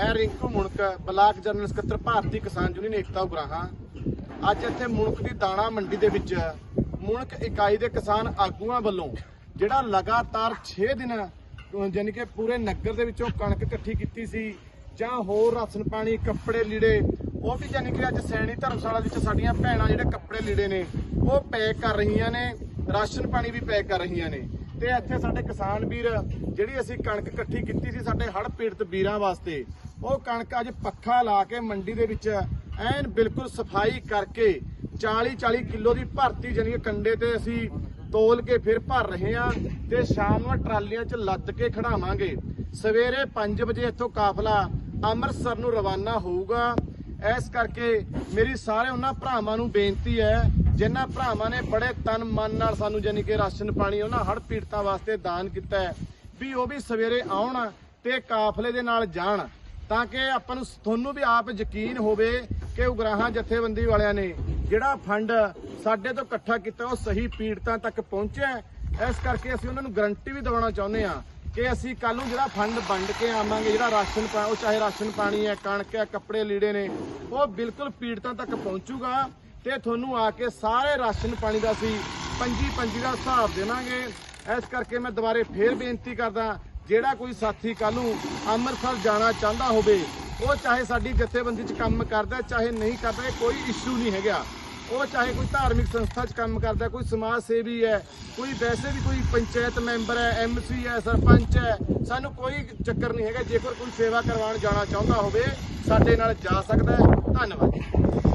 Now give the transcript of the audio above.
ਮੈਂ Rinku Moonak, block general ਸਕੱਤਰ ਭਾਰਤੀ ਕਿਸਾਨ ਯੂਨੀਅਨ ਏਕਤਾ ਉਗਰਾਹਾਂ। ਅੱਜ ਇੱਥੇ ਮੁਣਕ ਦੀ ਦਾਣਾ ਮੰਡੀ ਦੇ ਵਿੱਚ, ਮੁਣਕ ਇਕਾਈ ਦੇ ਕਿਸਾਨ ਆਗੂਆਂ ਵੱਲੋਂ, ਜਿਹੜਾ ਲਗਾਤਾਰ 6 ਦਿਨ, ਅਹ ਕਿ ਪੂਰੇ ਨਗਰ ਦੇ ਵਿੱਚੋਂ ਕਣਕ ਇਕੱਠੀ ਕੀਤੀ ਸੀ, ਜਾਂ ਹੋਰ ਰਾਸ਼ਨ ਪਾਣੀ, ਕੱਪੜੇ ਲੀੜੇ, ਉਹ ਵੀ ਯਾਨੀ ਕਿ ਅੱਜ ਸੈਣੀ ਧਰਮਸ਼ਾਲਾ ਵਿੱਚ ਸਾਡੀਆਂ ਭੈਣਾਂ ਜਿਹੜੇ ਕੱਪੜੇ ਲੀੜੇ ਨੇ, ਉਹ ਪੈਕ ਕਰ ਰਹੀਆਂ ਨੇ, ਰਾਸ਼ਨ ਪਾਣੀ ਵੀ ਪੈਕ ਕਰ ਰਹੀਆਂ ਨੇ। ਤੇ ਇੱਥੇ ਸਾਡੇ ਕਿਸਾਨ ਵੀਰ, ਜਿਹੜੀ ਅਸੀਂ ਕਣਕ ਇਕੱਠੀ ਕੀਤੀ ਸੀ ਸਾਡੇ ਹੜ੍ਹ ਪੀੜਤ ਵੀਰਾਂ ਵਾਸਤੇ ਉਹ ਕਣਕ ਅੱਜ ਪੱਖਾ ਲਾ ਕੇ ਮੰਡੀ ਦੇ ਵਿੱਚ ਐਨ ਬਿਲਕੁਲ ਸਫ਼ਾਈ ਕਰਕੇ 40 40 ਕਿਲੋ ਦੀ ਭਰਤੀ ਜਾਨੀ ਕੰਡੇ ਤੇ ਅਸੀਂ ਤੋਲ ਕੇ ਫਿਰ ਭਰ ਰਹੇ ਹਾਂ ਤੇ ਸ਼ਾਮ ਨੂੰ ਟਰਾਲੀਆਂ 'ਚ ਲੱਦ ਕੇ ਖੜਾਵਾਂਗੇ। ਸਵੇਰੇ 5 ਵਜੇ ਇੱਥੋਂ ਕਾਫਲਾ ਅੰਮ੍ਰਿਤਸਰ ਨੂੰ ਰਵਾਨਾ ਹੋਊਗਾ। ਇਸ ਕਰਕੇ ਮੇਰੀ ਸਾਰੇ ਉਹਨਾਂ ਭਰਾਵਾਂ ਨੂੰ ਬੇਨਤੀ ਹੈ, ਜਿਨ੍ਹਾਂ ਭਰਾਵਾਂ ਨੇ ਬੜੇ ਤਨ ਮਨ ਨਾਲ ਸਾਨੂੰ ਜਾਨੀ ਕਿ ਰਾਸ਼ਨ ਪਾਣੀ ਉਹਨਾਂ ਹੜ ਪੀੜਤਾਂ ਵਾਸਤੇ ਦਾਨ ਕੀਤਾ ਹੈ, ਵੀ ਉਹ ਵੀ ਸਵੇਰੇ ਆਉਣ ਤੇ ਕਾਫਲੇ ਦੇ ਨਾਲ ਜਾਣ। ਤਾਂ ਕਿ ਆਪਾਂ ਨੂੰ ਤੁਹਾਨੂੰ ਵੀ ਆਪ ਯਕੀਨ ਹੋਵੇ ਕਿ ਉਗਰਾਹਾਂ ਜਥੇਬੰਦੀ ਵਾਲਿਆਂ ਨੇ ਜਿਹੜਾ ਫੰਡ ਸਾਡੇ ਤੋਂ ਇਕੱਠਾ ਕੀਤਾ, ਉਹ ਸਹੀ ਪੀੜਤਾਂ ਤੱਕ ਪਹੁੰਚਿਆ ਇਸ ਕਰਕੇ ਅਸੀਂ ਉਹਨਾਂ ਨੂੰ ਗਰੰਟੀ ਵੀ ਦਿਵਾਉਣਾ ਚਾਹੁੰਦੇ ਹਾਂ ਕਿ ਅਸੀਂ ਕੱਲ ਨੂੰ ਜਿਹੜਾ ਫੰਡ ਵੰਡ ਕੇ ਆਵਾਂਗੇ, ਜਿਹੜਾ ਰਾਸ਼ਨ ਪਾ- ਉਹ ਚਾਹੇ ਰਾਸ਼ਨ ਪਾਣੀ ਹੈ, ਕਣਕ ਹੈ, ਕੱਪੜੇ ਲੀੜੇ ਨੇ, ਉਹ ਬਿਲਕੁਲ ਪੀੜਤਾਂ ਤੱਕ ਪਹੁੰਚੂਗਾ ਤੇ ਤੁਹਾਨੂੰ ਆ ਕੇ ਸਾਰੇ ਰਾਸ਼ਨ ਪਾਣੀ ਦਾ ਅਸੀਂ ਪੰਜੀ ਪੰਜੀ ਦਾ ਹਿਸਾਬ ਦੇਵਾਂਗੇ। ਇਸ ਕਰਕੇ ਮੈਂ ਦੁਬਾਰੇ ਫੇਰ ਬੇਨਤੀ ਕਰਦਾ ਜਿਹੜਾ ਕੋਈ ਸਾਥੀ ਕੱਲ ਨੂੰ ਅੰਮ੍ਰਿਤਸਰ ਜਾਣਾ ਚਾਹੁੰਦਾ ਹੋਵੇ, ਉਹ ਚਾਹੇ ਸਾਡੀ ਜਥੇਬੰਦੀ 'ਚ ਕੰਮ ਕਰਦਾ, ਚਾਹੇ ਨਹੀਂ ਕਰਦਾ, ਇਹ ਕੋਈ ਇਸ਼ੂ ਨਹੀਂ ਹੈਗਾ। ਉਹ ਚਾਹੇ ਕੋਈ ਧਾਰਮਿਕ ਸੰਸਥਾ 'ਚ ਕੰਮ ਕਰਦਾ, ਕੋਈ ਸਮਾਜ ਸੇਵੀ ਹੈ, ਕੋਈ ਵੈਸੇ ਵੀ ਕੋਈ ਪੰਚਾਇਤ ਮੈਂਬਰ ਹੈ, ਐਮਸੀ ਹੈ, ਸਰਪੰਚ ਹੈ, ਸਾਨੂੰ ਕੋਈ ਚੱਕਰ ਨਹੀਂ ਹੈਗਾ। ਜੇਕਰ ਕੋਈ ਸੇਵਾ ਕਰਵਾਉਣ ਜਾਣਾ ਚਾਹੁੰਦਾ ਹੋਵੇ, ਸਾਡੇ ਨਾਲ ਜਾ ਸਕਦਾ ਹੈ। ਧੰਨਵਾਦ।